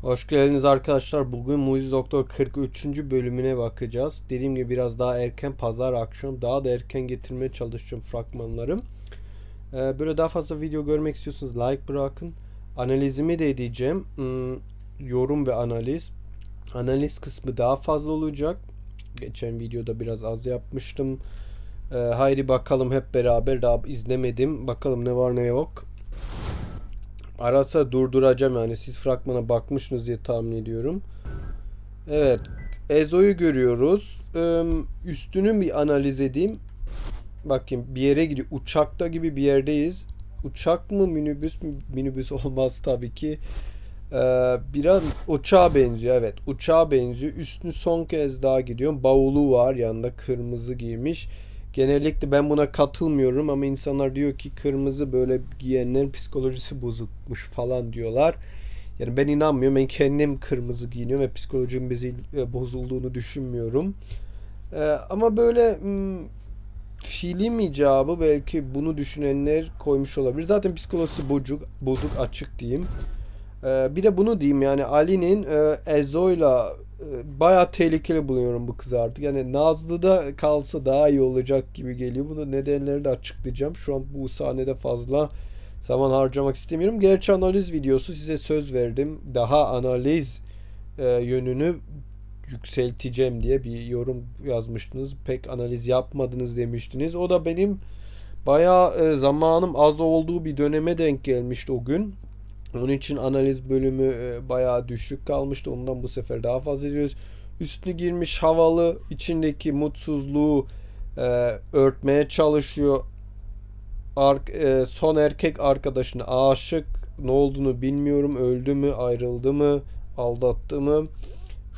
Hoş geldiniz arkadaşlar. Bugün Mucize Doktor 43. bölümüne bakacağız. Dediğim gibi biraz daha erken pazar akşam daha da erken getirmeye çalışacağım fragmanlarım. Ee, böyle daha fazla video görmek istiyorsanız like bırakın. Analizimi de edeceğim. Hmm, yorum ve analiz. Analiz kısmı daha fazla olacak. Geçen videoda biraz az yapmıştım. Ee, haydi bakalım hep beraber daha izlemedim. Bakalım ne var ne yok. Arasa durduracağım yani siz fragmana bakmışsınız diye tahmin ediyorum. Evet. Ezo'yu görüyoruz. Ee, üstünü bir analiz edeyim. Bakayım bir yere gidiyor. Uçakta gibi bir yerdeyiz. Uçak mı minibüs mü? Minibüs olmaz tabii ki. Ee, biraz uçağa benziyor evet. Uçağa benziyor. Üstünü son kez daha gidiyorum. Bavulu var yanında kırmızı giymiş. Genellikle ben buna katılmıyorum ama insanlar diyor ki kırmızı böyle giyenlerin psikolojisi bozukmuş falan diyorlar. Yani ben inanmıyorum. Ben kendim kırmızı giyiniyorum ve psikolojim e, bozulduğunu düşünmüyorum. Ee, ama böyle hmm, film icabı belki bunu düşünenler koymuş olabilir. Zaten psikolojisi bozuk, bozuk açık diyeyim. Ee, bir de bunu diyeyim yani Ali'nin e, Ezo'yla e, bayağı tehlikeli buluyorum bu kızı artık. Yani Nazlı'da kalsa daha iyi olacak gibi geliyor. Bunu nedenleri de açıklayacağım. Şu an bu sahnede fazla zaman harcamak istemiyorum. Gerçi analiz videosu size söz verdim. Daha analiz e, yönünü yükselteceğim diye bir yorum yazmıştınız. Pek analiz yapmadınız demiştiniz. O da benim bayağı e, zamanım az olduğu bir döneme denk gelmişti o gün. Onun için analiz bölümü e, bayağı düşük kalmıştı. Ondan bu sefer daha fazla ediyoruz. Üstünü girmiş havalı, içindeki mutsuzluğu e, örtmeye çalışıyor. Ar- e, son erkek arkadaşına aşık. Ne olduğunu bilmiyorum. Öldü mü, ayrıldı mı, aldattı mı?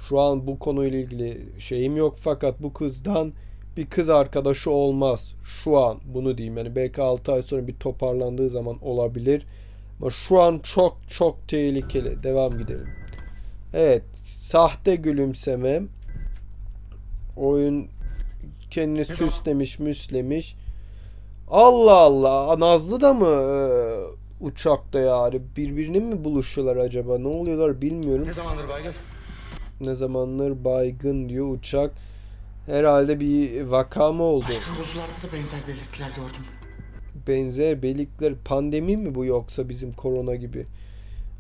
Şu an bu konuyla ilgili şeyim yok fakat bu kızdan bir kız arkadaşı olmaz. Şu an bunu diyeyim. Yani belki 6 ay sonra bir toparlandığı zaman olabilir. Ama şu an çok çok tehlikeli. Devam gidelim. Evet. Sahte gülümseme. Oyun kendini süslemiş müslemiş. Allah Allah. Nazlı da mı e, uçakta yani? Birbirine mi buluşuyorlar acaba? Ne oluyorlar bilmiyorum. Ne zamandır baygın? Ne zamanlar baygın diyor uçak. Herhalde bir vaka mı oldu? Başka yolcularda da benzer belirtiler gördüm. Benzer belikler pandemi mi bu yoksa bizim korona gibi?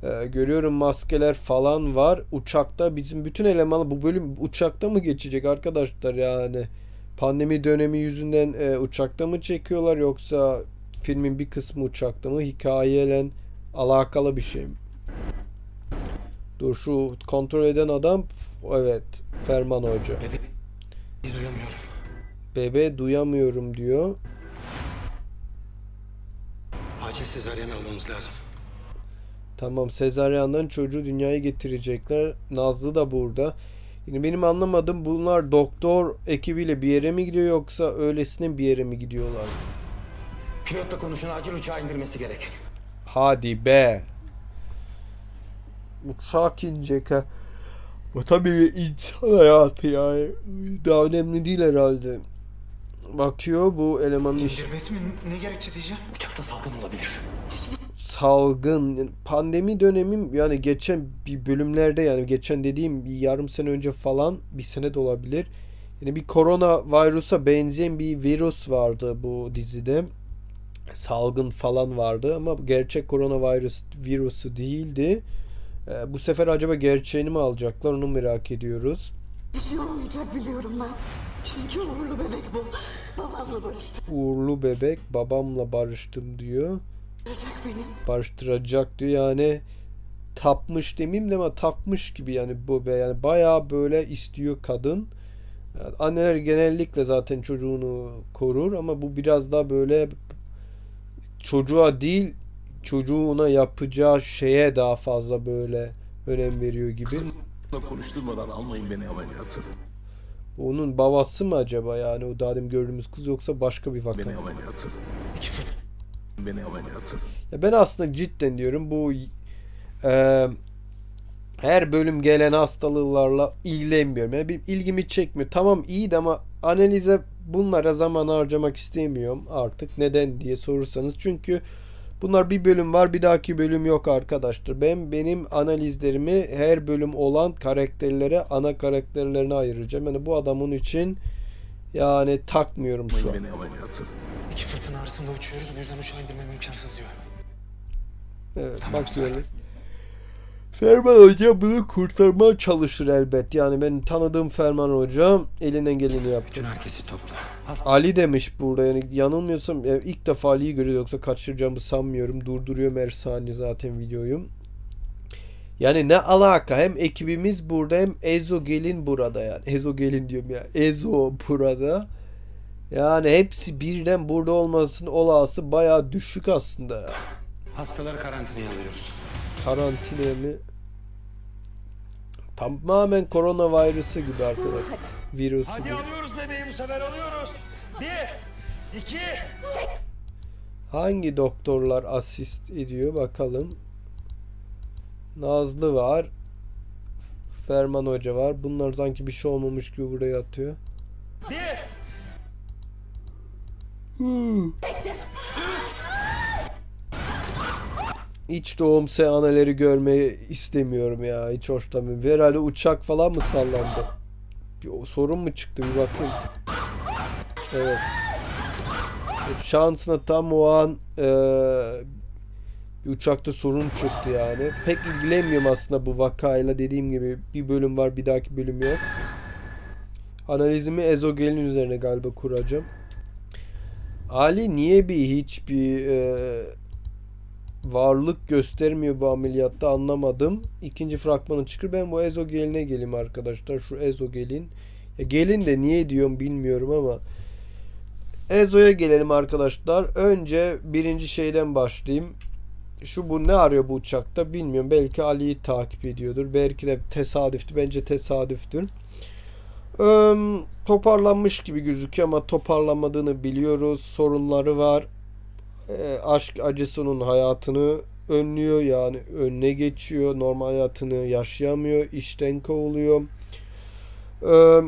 Ee, görüyorum maskeler falan var. Uçakta bizim bütün elemanlar bu bölüm uçakta mı geçecek arkadaşlar yani? Pandemi dönemi yüzünden e, uçakta mı çekiyorlar yoksa filmin bir kısmı uçakta mı? Hikayeyle alakalı bir şey mi? Dur şu kontrol eden adam evet Ferman Hoca. Bebe... Duyamıyorum. Bebe duyamıyorum diyor. Sezaryen almamız lazım. Tamam Sezaryen'den çocuğu dünyaya getirecekler. Nazlı da burada. Yani benim anlamadığım bunlar doktor ekibiyle bir yere mi gidiyor yoksa öylesine bir yere mi gidiyorlar? Pilotla konuşun acil uçağı indirmesi gerek. Hadi be. Uçak inecek ha. Bu tabii bir insan hayatı yani. Daha önemli değil herhalde. Bakıyor bu elemanın işi. İndirmesi mi? Ne gerekçe diyeceğim? Uçakta salgın olabilir. salgın pandemi dönemim yani geçen bir bölümlerde yani geçen dediğim bir yarım sene önce falan bir sene de olabilir. Yani bir korona virüse benzeyen bir virüs vardı bu dizide. Salgın falan vardı ama gerçek koronavirüs virüsü değildi. Ee, bu sefer acaba gerçeğini mi alacaklar onu merak ediyoruz. Bir şey olmayacak biliyorum ben. Çünkü uğurlu bebek bu. Babamla barıştı. Uğurlu bebek babamla barıştım diyor. Barışacak beni. barıştıracak diyor yani tapmış demeyeyim de ama tapmış gibi yani bu be yani bayağı böyle istiyor kadın. Yani anneler genellikle zaten çocuğunu korur ama bu biraz daha böyle çocuğa değil çocuğuna yapacağı şeye daha fazla böyle önem veriyor gibi. Kızımla konuşturmadan almayın beni ameliyatı. Onun babası mı acaba yani o daha demin gördüğümüz kız yoksa başka bir vaka Beni mı? İki fırt. Beni ameliyatı. Ya ben aslında cidden diyorum bu e, her bölüm gelen hastalıklarla ilgilenmiyorum. Yani benim ilgimi çekmiyor. Tamam iyi de ama analize bunlara zaman harcamak istemiyorum artık. Neden diye sorursanız. Çünkü Bunlar bir bölüm var bir dahaki bölüm yok arkadaşlar. Ben benim analizlerimi her bölüm olan karakterlere ana karakterlerine ayıracağım. Yani bu adamın için yani takmıyorum şu an. İki fırtına arasında uçuyoruz. Bu yüzden uçağı indirmem imkansız diyor. Evet bak böyle. Ferman Hoca bunu kurtarmaya çalışır elbet. Yani ben tanıdığım Ferman Hoca elinden geleni yaptı. Bütün herkesi topla. Ali demiş burada yani yanılmıyorsam e, ilk defa Ali'yi görüyoruz yoksa kaçıracağımı sanmıyorum. Durduruyorum her saniye zaten videoyu. Yani ne alaka hem ekibimiz burada hem Ezo Gelin burada yani. Ezo Gelin diyorum ya. Ezo burada. Yani hepsi birden burada olmasının olası bayağı düşük aslında. Hastaları karantinaya alıyoruz. Karantina mı? Tamamen koronavirüsü gibi arkadaş. Virüsü Hadi gibi. alıyoruz bebeği bu sefer alıyoruz. Bir, iki. Hangi doktorlar asist ediyor bakalım. Nazlı var. Ferman Hoca var. Bunlar sanki bir şey olmamış gibi buraya atıyor. Bir. İç doğum seaneleri görmeyi istemiyorum ya. Hiç hoşlanmıyorum. Herhalde uçak falan mı sallandı? Bir sorun mu çıktı bir bakayım. Evet. Şansına tam o an eee, bir uçakta sorun çıktı yani. Pek ilgilenmiyorum aslında bu vakayla. Dediğim gibi bir bölüm var bir dahaki bölüm yok. Analizimi ezogelin üzerine galiba kuracağım. Ali niye bir hiçbir eee varlık göstermiyor bu ameliyatta anlamadım. İkinci fragmanı çıkır. Ben bu ezogeline geleyim arkadaşlar. Şu ezogelin. Ya gelin de niye diyorum bilmiyorum ama Ezo'ya gelelim arkadaşlar. Önce birinci şeyden başlayayım. Şu bu ne arıyor bu uçakta bilmiyorum. Belki Ali'yi takip ediyordur. Belki de tesadüftü. Bence tesadüftür. Öm, toparlanmış gibi gözüküyor ama toparlanmadığını biliyoruz. Sorunları var e, aşk acısının hayatını önlüyor. Yani önüne geçiyor normal hayatını yaşayamıyor işten kovuluyor. Ee,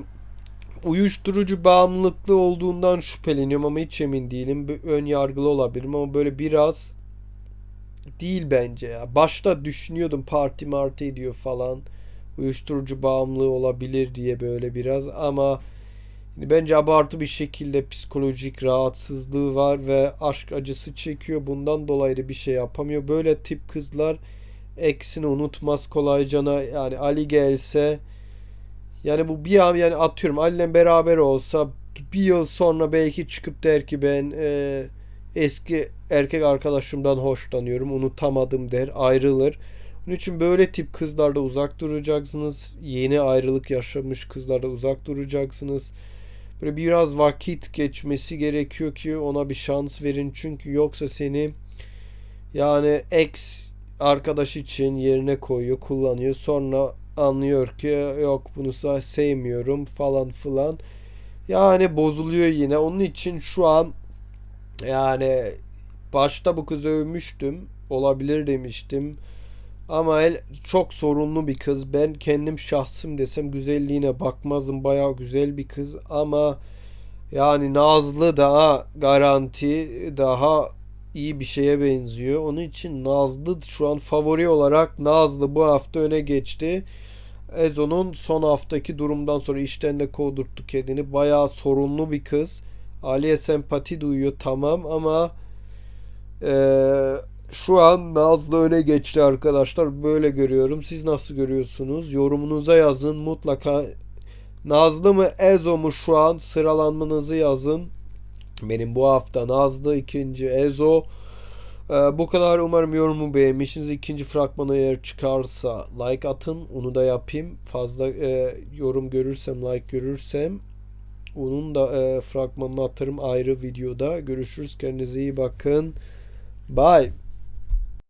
uyuşturucu bağımlılıklı olduğundan şüpheleniyorum ama hiç emin değilim. Ön yargılı olabilirim ama böyle biraz değil bence ya. Başta düşünüyordum parti marti ediyor falan. Uyuşturucu bağımlılığı olabilir diye böyle biraz ama Bence abartı bir şekilde psikolojik rahatsızlığı var ve aşk acısı çekiyor. Bundan dolayı da bir şey yapamıyor. Böyle tip kızlar eksini unutmaz kolaycana. Yani Ali gelse yani bu bir an yani atıyorum Ali'yle beraber olsa bir yıl sonra belki çıkıp der ki ben e, eski erkek arkadaşımdan hoşlanıyorum unutamadım der ayrılır. Bunun için böyle tip kızlarda uzak duracaksınız. Yeni ayrılık yaşamış kızlarda uzak duracaksınız. Böyle biraz vakit geçmesi gerekiyor ki ona bir şans verin. Çünkü yoksa seni yani ex arkadaş için yerine koyuyor, kullanıyor. Sonra anlıyor ki yok bunu sevmiyorum falan filan. Yani bozuluyor yine. Onun için şu an yani başta bu kızı övmüştüm. Olabilir demiştim. Ama el çok sorunlu bir kız. Ben kendim şahsım desem güzelliğine bakmazdım. Bayağı güzel bir kız ama yani Nazlı daha garanti daha iyi bir şeye benziyor. Onun için Nazlı şu an favori olarak Nazlı bu hafta öne geçti. Ezo'nun son haftaki durumdan sonra işten de kovdurttu kendini. Bayağı sorunlu bir kız. Ali'ye sempati duyuyor tamam ama eee şu an Nazlı öne geçti arkadaşlar. Böyle görüyorum. Siz nasıl görüyorsunuz? Yorumunuza yazın. Mutlaka Nazlı mı Ezo mu şu an sıralanmanızı yazın. Benim bu hafta Nazlı ikinci Ezo. Ee, bu kadar umarım yorumu beğenmişsiniz. İkinci fragmanı eğer çıkarsa like atın. Onu da yapayım. Fazla e, yorum görürsem like görürsem onun da e, fragmanını atarım ayrı videoda. Görüşürüz. Kendinize iyi bakın. Bye.